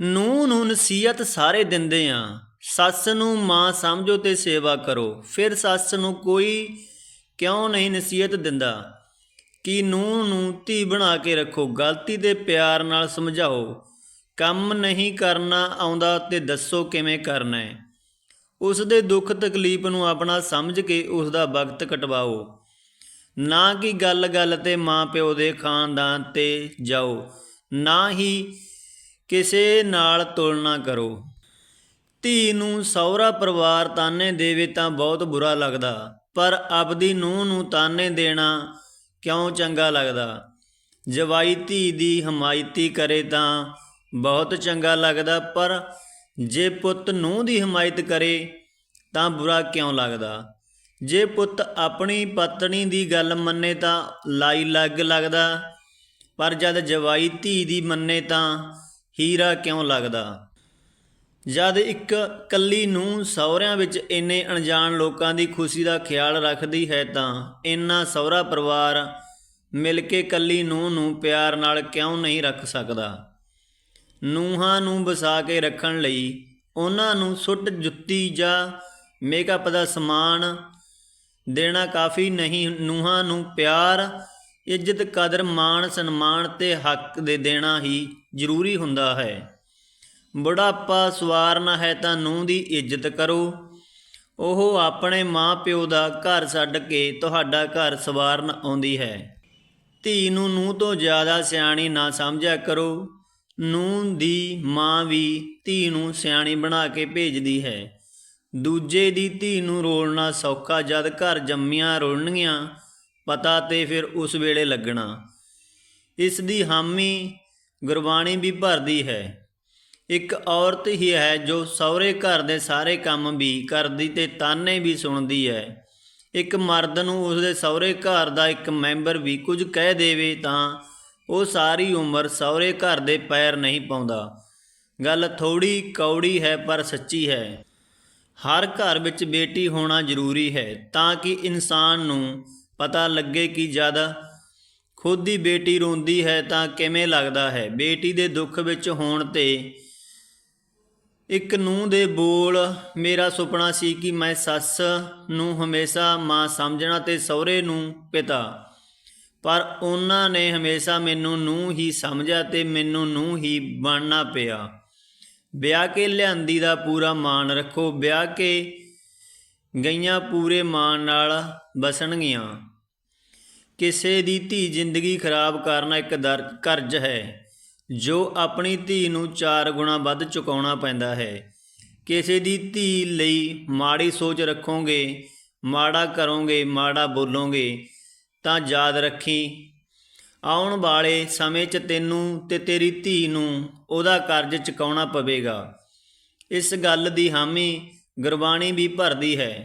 ਨੂੰ ਨੂੰ ਨਸੀਹਤ ਸਾਰੇ ਦਿੰਦੇ ਆ। ਸੱਸ ਨੂੰ ਮਾਂ ਸਮਝੋ ਤੇ ਸੇਵਾ ਕਰੋ। ਫਿਰ ਸੱਸ ਨੂੰ ਕੋਈ ਕਿਉਂ ਨਹੀਂ ਨਸੀਹਤ ਦਿੰਦਾ? ਕਿ ਨੂੰ ਨੂੰ ਧੀ ਬਣਾ ਕੇ ਰੱਖੋ। ਗਲਤੀ ਤੇ ਪਿਆਰ ਨਾਲ ਸਮਝਾਓ। ਕੰਮ ਨਹੀਂ ਕਰਨਾ ਆਉਂਦਾ ਤੇ ਦੱਸੋ ਕਿਵੇਂ ਕਰਨਾ ਹੈ। ਉਸ ਦੇ ਦੁੱਖ ਤਕਲੀਫ ਨੂੰ ਆਪਣਾ ਸਮਝ ਕੇ ਉਸ ਦਾ ਵਕਤ ਕਟਵਾਓ। ਨਾ ਕਿ ਗੱਲ-ਗੱਲ ਤੇ ਮਾਂ ਪਿਓ ਦੇ ਖਾਨਦਾਨ ਤੇ ਜਾਓ। ਨਾ ਹੀ ਕਿਸੇ ਨਾਲ ਤੁਲਨਾ ਕਰੋ। ਧੀ ਨੂੰ ਸਹੁਰਾ ਪਰਿਵਾਰ ਤਾਨੇ ਦੇਵੇ ਤਾਂ ਬਹੁਤ ਬੁਰਾ ਲੱਗਦਾ, ਪਰ ਆਪਦੀ ਨੂੰਹ ਨੂੰ ਤਾਨੇ ਦੇਣਾ ਕਿਉਂ ਚੰਗਾ ਲੱਗਦਾ? ਜਵਾਈ ਧੀ ਦੀ ਹਮਾਇਤੀ ਕਰੇ ਤਾਂ ਬਹੁਤ ਚੰਗਾ ਲੱਗਦਾ, ਪਰ ਜੇ ਪੁੱਤ ਨੂੰਹ ਦੀ ਹਮਾਇਤ ਕਰੇ ਤਾਂ ਬੁਰਾ ਕਿਉਂ ਲੱਗਦਾ? ਜੇ ਪੁੱਤ ਆਪਣੀ ਪਤਨੀ ਦੀ ਗੱਲ ਮੰਨੇ ਤਾਂ ਲਾਈ ਲੱਗ ਲੱਗਦਾ, ਪਰ ਜਦ ਜਵਾਈ ਧੀ ਦੀ ਮੰਨੇ ਤਾਂ ਹੀਰਾ ਕਿਉਂ ਲੱਗਦਾ? ਜਦ ਇੱਕ ਕੱਲੀ ਨੂੰ ਸਹੁਰਿਆਂ ਵਿੱਚ ਇੰਨੇ ਅਣਜਾਣ ਲੋਕਾਂ ਦੀ ਖੁਸ਼ੀ ਦਾ ਖਿਆਲ ਰੱਖਦੀ ਹੈ ਤਾਂ ਇੰਨਾ ਸਹੁਰਾ ਪਰਿਵਾਰ ਮਿਲ ਕੇ ਕੱਲੀ ਨੂੰ ਨੂੰ ਪਿਆਰ ਨਾਲ ਕਿਉਂ ਨਹੀਂ ਰੱਖ ਸਕਦਾ? ਨੂਹਾਂ ਨੂੰ ਵਸਾ ਕੇ ਰੱਖਣ ਲਈ ਉਹਨਾਂ ਨੂੰ ਸੁੱਟ ਜੁੱਤੀ ਜਾਂ ਮੇਕਅਪ ਦਾ ਸਮਾਨ ਦੇਣਾ ਕਾਫੀ ਨਹੀਂ, ਨੂਹਾਂ ਨੂੰ ਪਿਆਰ ਇੱਜ਼ਤ, ਕਦਰ, ਮਾਣ, ਸਨਮਾਨ ਤੇ ਹੱਕ ਦੇ ਦੇਣਾ ਹੀ ਜ਼ਰੂਰੀ ਹੁੰਦਾ ਹੈ। ਬੁਢਾਪਾ ਸਵਾਰਨਾ ਹੈ ਤਾਂ ਨੂੰਹ ਦੀ ਇੱਜ਼ਤ ਕਰੋ। ਉਹ ਆਪਣੇ ਮਾਂ-ਪਿਓ ਦਾ ਘਰ ਛੱਡ ਕੇ ਤੁਹਾਡਾ ਘਰ ਸਵਾਰਨ ਆਉਂਦੀ ਹੈ। ਧੀ ਨੂੰ ਨੂੰਹ ਤੋਂ ਜ਼ਿਆਦਾ ਸਿਆਣੀ ਨਾ ਸਮਝਿਆ ਕਰੋ। ਨੂੰਹ ਦੀ ਮਾਂ ਵੀ ਧੀ ਨੂੰ ਸਿਆਣੀ ਬਣਾ ਕੇ ਭੇਜਦੀ ਹੈ। ਦੂਜੇ ਦੀ ਧੀ ਨੂੰ ਰੋਲਣਾ ਸੌਖਾ ਜਦ ਘਰ ਜੰਮੀਆਂ ਰੋਲਣਗੀਆਂ ਪਤਾ ਤੇ ਫਿਰ ਉਸ ਵੇਲੇ ਲੱਗਣਾ। ਇਸ ਦੀ ਹਾਮੀ ਗੁਰਬਾਣੀ ਵੀ ਭਰਦੀ ਹੈ। ਇੱਕ ਔਰਤ ਹੀ ਹੈ ਜੋ ਸਹੁਰੇ ਘਰ ਦੇ ਸਾਰੇ ਕੰਮ ਵੀ ਕਰਦੀ ਤੇ ਤਾਨੇ ਵੀ ਸੁਣਦੀ ਹੈ। ਇੱਕ ਮਰਦ ਨੂੰ ਉਸਦੇ ਸਹੁਰੇ ਘਰ ਦਾ ਇੱਕ ਮੈਂਬਰ ਵੀ ਕੁਝ ਕਹਿ ਦੇਵੇ ਤਾਂ ਉਹ ਸਾਰੀ ਉਮਰ ਸਹੁਰੇ ਘਰ ਦੇ ਪੈਰ ਨਹੀਂ ਪਾਉਂਦਾ। ਗੱਲ ਥੋੜੀ ਕੌੜੀ ਹੈ ਪਰ ਸੱਚੀ ਹੈ। ਹਰ ਘਰ ਵਿੱਚ ਬੇਟੀ ਹੋਣਾ ਜ਼ਰੂਰੀ ਹੈ ਤਾਂ ਕਿ ਇਨਸਾਨ ਨੂੰ ਪਤਾ ਲੱਗੇ ਕਿ ਜਦ ਖੁਦ ਦੀ ਬੇਟੀ ਰੋਂਦੀ ਹੈ ਤਾਂ ਕਿਵੇਂ ਲੱਗਦਾ ਹੈ? ਬੇਟੀ ਦੇ ਦੁੱਖ ਵਿੱਚ ਹੋਣ ਤੇ ਇੱਕ ਨੂੰਹ ਦੇ ਬੋਲ, ਮੇਰਾ ਸੁਪਨਾ ਸੀ ਕਿ ਮੈਂ ਸੱਸ ਨੂੰ ਹਮੇਸ਼ਾ ਮਾਂ ਸਮਝਣਾ ਤੇ ਸਹੁਰੇ ਨੂੰ ਪਿਤਾ। ਪਰ ਉਹਨਾਂ ਨੇ ਹਮੇਸ਼ਾ ਮੈਨੂੰ ਨੂੰਹ ਹੀ ਸਮਝਿਆ ਤੇ ਮੈਨੂੰ ਨੂੰਹ ਹੀ ਬਣਨਾ ਪਿਆ। ਵਿਆਹ ਕੇ ਲਿਆਂਦੀ ਦਾ ਪੂਰਾ ਮਾਣ ਰੱਖੋ। ਵਿਆਹ ਕੇ ਗਈਆਂ ਪੂਰੇ ਮਾਣ ਨਾਲ ਬਸਣਗੀਆਂ। ਕਿਸੇ ਦੀ ਧੀ ਜ਼ਿੰਦਗੀ ਖਰਾਬ ਕਰਨਾ ਇੱਕ ਦਰ, ਕਰਜ਼ ਹੈ। ਜੋ ਆਪਣੀ ਧੀ ਨੂੰ ਚਾਰ ਗੁਣਾ ਵੱਧ ਚੁਕਾਉਣਾ ਪੈਂਦਾ ਹੈ। ਕਿਸੇ ਦੀ ਧੀ ਲਈ ਮਾੜੀ ਸੋਚ ਰੱਖੋਗੇ, ਮਾੜਾ ਕਰੋਗੇ, ਮਾੜਾ ਬੋਲੋਗੇ, ਤਾਂ ਯਾਦ ਰੱਖੀ, ਆਉਣ ਵਾਲੇ ਸਮੇਂ 'ਚ ਤੈਨੂੰ ਤੇ ਤੇਰੀ ਧੀ ਨੂੰ ਉਹਦਾ ਕਰਜ਼ ਚੁਕਾਉਣਾ ਪਵੇਗਾ। ਇਸ ਗੱਲ ਦੀ ਹਾਮੀ ਗੁਰਬਾਣੀ ਵੀ ਭਰਦੀ ਹੈ।